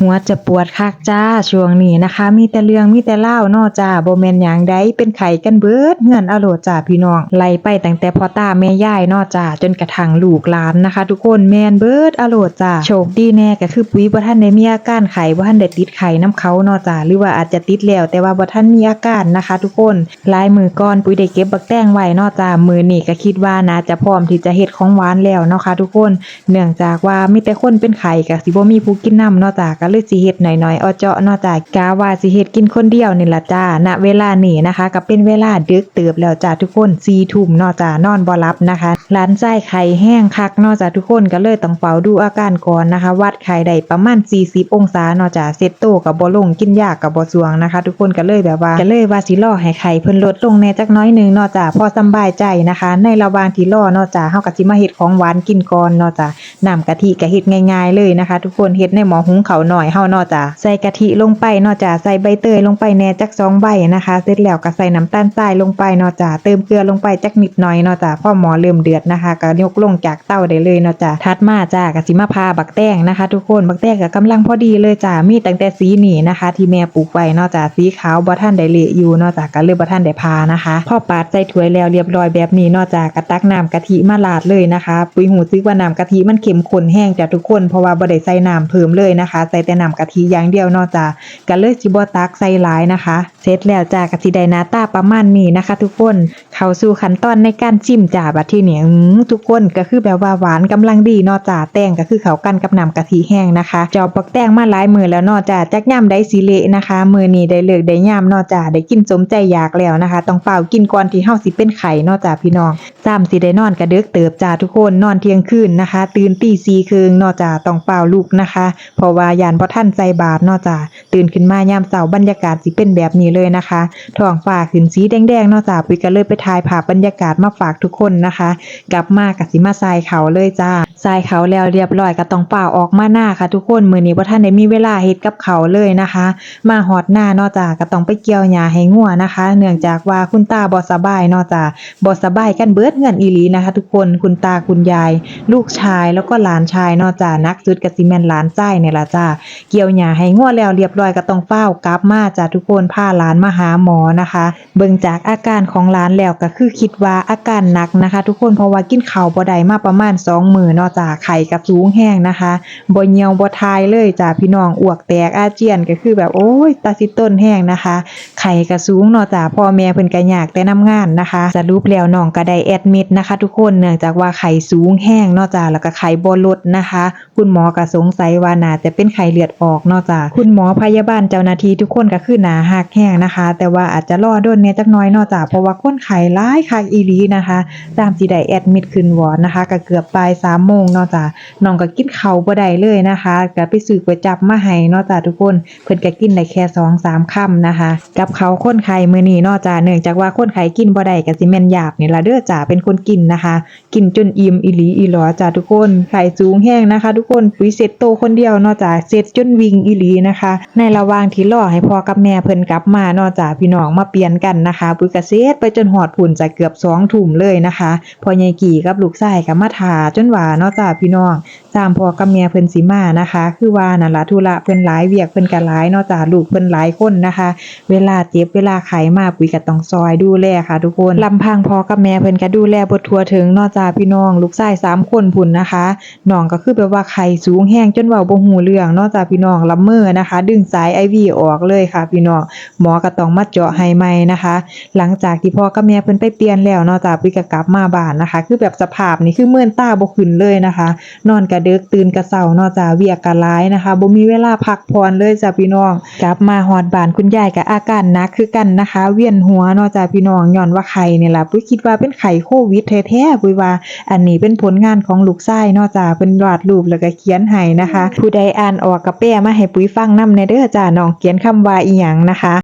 หัวจะปวดคักจ้าช่วงนี้นะคะ มีแต่เรื่องมีแต่เล่านอจ้าโบ่แมนหยังใดเป็นไข้กันเบิดเฮือนอโลดจ้าพี่น้องไล่ไปตั้งแต่พ่อตาแม่ยายนอจ้าจนกระทั่งลูกหลานนะคะ ทุกคนแมนเบิดอโลดจ้าโชคดีแน่ก็คือปุ้ยบ่ทันได้มีอาการไข้บ่ทันได้ติดไข้น้ำเขานอจ้าหรือว่าอาจจะติดแล้วแต่ว่าบ่ทันมีอาการนะคะ ทุกคนลายมือก่อนปุ้ยได้เก็บบักแตงไว้นอจ้ามือนี้ก็คิดว่าน่าจะพร้อมที่จะเฮ็ดของหวานแล้วเนาะค่ะทุกคน เนื่องจากว่ามีแต่คนเป็นไข้ก็สิบ่มีผู้กินน้ำเนาะจ้าก็เลยสิเฮ็ดหน่อยๆเอเจาะเนาะจ้ากะว่าสิเฮ็ดกินคนเดียวนี่ล่ะจ้าณเวลานี้นะคะก็เป็นเวลาดึกเติบแล้วจ้าทุกคน4ทุ่มเนาะจ้านอนบ่หลับนะคะหลานไส้ไข้แห้งคักเนาะจ้าทุกคนก็เลยต้องเฝ้าดูอาการก่อนนะคะ วัดไข้ได้ประมาณ 40 องศาเนาะจ้าเซตโตก็บ่ลงกินยาก็บ่สวงนะคะ ทุกคนก็เลยแบบว่าก็เลยว่าสิรอให้ไข้เพิ่นลดลงแน่จักน้อยนึงเนาะจ้าพอสำบายใจนะคะ ในระหว่างที่รอเนาะจ้าเฮาก็สิมาเฮ็ดของหวานกินก่อนเนาะจ้าน้ำกะทิก็เฮ็ดง่าย ๆเลยนะคะ ทุกคนเฮ็ดในหม้อหุงข้าวหน่น่อยเฮาเนาะจ้ะใส่กะทิลงไปเนาะจ้ะใส่ใบเตยลงไปแหน่จักสองใบนะคะ เสร็จแล้วก็ใส่น้ำตาลทรายลงไปเนาะจ้ะเติมเกลือลงไปจักนิดหน่อยเนาะจ้ะพอหม้อเริ่มเดือดนะคะก็ยกลงจากเตาได้เลยเนาะจ้ะถัดมาจ้ะก็สิมาพาบักแตงนะคะ ทุกคนบักแตงก็กำลังพอดีเลยจ้ะมีตั้งแต่สีนี่นะคะ ที่แม่ปลูกไว้เนาะจ้ะสีขาวบ่ทันได้เละอยู่เนาะจ้ะก็เลยบ่ทันได้พานะคะพอปาดใส่ถ้วยแล้วเรียบร้อยแบบนี้เนาะจ้ะก็ตักน้ำกะทิมาราดเลยนะคะ ปุยหูซึกว่าน้ำกะทิมันเข้มข้นแห้งจ้ะทุกคนเพราะว่าบ่ได้ใส่น้ำเพิ่มเลยนะคะใส่แต่น้ำกะทิอย่างเดียวเนาะจ้ะก็เลยสิบ่ตักใส่หลายนะคะ เสร็จแล้วจ้ะก็สิไดนาตาประมาณนี้นะคะ ทุกคนเข้าสู่ขั้นตอนในการจิ้มจ้ะบัดทีนี้อื้อทุกคนก็คือแบบว่าหวานกำลังดีเนาะจ้ะแตงก็คือเขากันกับน้ำกะทิแห้งนะคะจอบบักแตงมาหลายมือแล้วเนาะจ้ะจักย่ำได้สิเละนะคะ มือนี้ได้เลิกได้ยามเนาะจ้ะได้กินสมใจอยากแล้วนะคะต้องเป่ากินก่อนที่เฮาสิเป็นไข้เนาะจ้ะพี่น้องซ้ำสิได้นอนกระเดึกเติบจ้ะทุกคนนอนเที่ยงคืนนะคะ ตื่นตีสี่ครึ่งเนาะจ้ะต้องเป่าลูกนะคะ เพราะว่าอยานบ่ทันใจบาปเนาะจ้ะตื่นขึ้นมายามเสาบรรยากาศสิเป็นแบบนี้เลยนะคะท้องฟ้าขึ้นสีแดงๆเนาะจ้ะปุ๋ยก็เลยไปถ่ายภาพบรรยากาศมาฝากทุกคนนะคะ กลับมาก็สิมาทรายเขาเลยจ้า ทรายเขาแล้วเรียบร้อยก็ต้องเป่าออกมาหน้าค่ะทุกคนมือนี้บ่ทันได้มีเวลาเฮ็ดกับเขาเลยนะคะ มาฮอดหน้านาะจ้ะก็ต้องไปเกี่ยวหญ้าให้งัวนะคะ เนื่องจากว่าคุณตาบ่สบายนาะจ้ะบ่สบายกันเบิดเงินอีหลีนะคะ ทุกคนคุณตาคุณยาย ลูกชายแล้วก็หลานชายนาะจ้ะนักสุดก็สิแม่นหลานชายนี่ยล่ะจ้าเกี่ยวหญ้าให้งัวแล้วเรียบร้อยก็ต้องเฝ้ากลับมาจ้ะทุกคนพาหลานมาหาหมอนะคะ เบิ่งจากอาการของหลานแล้วก็คือคิดว่าอาการหนักนะคะ ทุกคนเพราะว่ากินข้าวบ่ได้มาประมาณ2มื้อเนาะจ้ะไข่กับสูงแห้งนะคะบ่เหี่ยวบ่ทายเลยจ้าพี่น้องอ้วกแตกอาเจียนก็คือแบบโอ้ยตาสิต้นแห้งนะคะไข้ก็สูงเนาะจ้ะพ่อแม่เพิ่นก็ยากแต่นํงานนะคะสรุปแล้วน้องก็ได้แอดมิดนะคะ ทุกคนเนื่องจากว่าไข้สูงแห้งเนาะจ้ะแล้วก็ไข้บ่ลดนะคะ คุณหมอก็สงสัยว่าน่าจะเป็นไข้เลือดออกเนาะจ้ะคุณหมอพยาบาลเจ้าหน้าที่ทุกคนก็คือหนาหักแห้งนะคะ แต่ว่าอาจจะรอโดนเนี่ยจักน้อยเนาะจ้ะเพราะว่าคนไข้หลายคักอีหลีนะคะตามสิได้แอดมิดขึ้นวอร์ดนะคะก็เกือบบ่าย3โมงเนาะจ้ะน้องก็กินข้าวบ่ได้เลยนะคะก็ไปซื้อก๋วยจับมาให้เนาะจ้ะทุกคนเพิ่นก็กินได้แค่2 3ค่ำนะคะกับเขาคนไข้มือนี้เนาะจ้ะเนื่องจากว่าคนไข้กินบ่ได้ก็สิแม่นหยาบนี่ละเด้อจ้ะเป็นคนกินนะคะ กินจนอิ่มอีหลีอีหลอจ้ะทุกคนไข้สูงแห้งนะคะ ทุกคนปุ้ยเสร็จโตคนเดียวนาะจ้ะเสร็จจนวิ่งอีหลีนะคะ ในระหว่างที่รอให้พ่อกับแม่เพิ่นกลับมาเนาะจ้ะพี่น้องมาเปลี่ยนกันนะคะปุ้ยก็เสร็จไปจนหอดพุ่นจะเกือบ2ทุ่มเลยนะคะพอใหญ่กี่กับลูกชายก็มาทาจนหวาเนาะจ้ะพี่น้องตามพ่อกับแม่เพิ่นสิมานะคะ คือว่านั่นละธุระเพิ่นหลายเวียกเพิ่นก็หลายเนาะจ้ะลูกเพิ่นหลายคนนะคะ เวลาเจ็บเวลาไขมาปุ้ยก็ต้องซอยดูแลค่ะ ทุกคนลำพังพอกับแม่เพิ่นก็ดูแลบ่ทั่วถึงนาะจ้ะพี่น้อง ลูกชายสามคนพุ่นนะคะน้องก็คือแบบว่าไข้สูงแห้งจนเว้าบ่ฮู้เรื่องนาะจ้ะพี่น้องลำเมอนะคะ ดึงสาย IV ออกเลยค่ะ พี่น้องหมอก็ต้องมาเจาะให้ใหม่นะคะ หลังจากที่พ่อกับแม่เพิ่นไปเปลี่ยนแล้วนาะจ้ะปุ้ยก็กลับมาบ้านนะคะ คือแบบสภาพนี่คือเมื่อนตาบ่ขึ้นเลยนะคะ นอนกระเดึกตื่นกระเช้านาะจ้ะเวียกกระหลายนะคะบ่มีเวลาพักผ่อนเลยจ้ะพี่น้องกลับมาฮอดบ้านคุณยายก็อาการนักคือกันนะคะ เวียนหัวเนาะจ้ะพี่น้องย้อนว่าไข่เนี่ยล่ะปุ้ยคิดว่าเป็นไข่โควิดแท้ๆปุ้ยว่า อันนี้เป็นผลงานของลูกชายเนาะจ้ะเป็นวาดรูปแล้วก็เขียนให้นะคะ ผู้ใดอ่านออกกระเป้มาให้ปุ้ยฟังนำในเด้อจ้าน้องเขียนคำว่าอีหยังนะคะ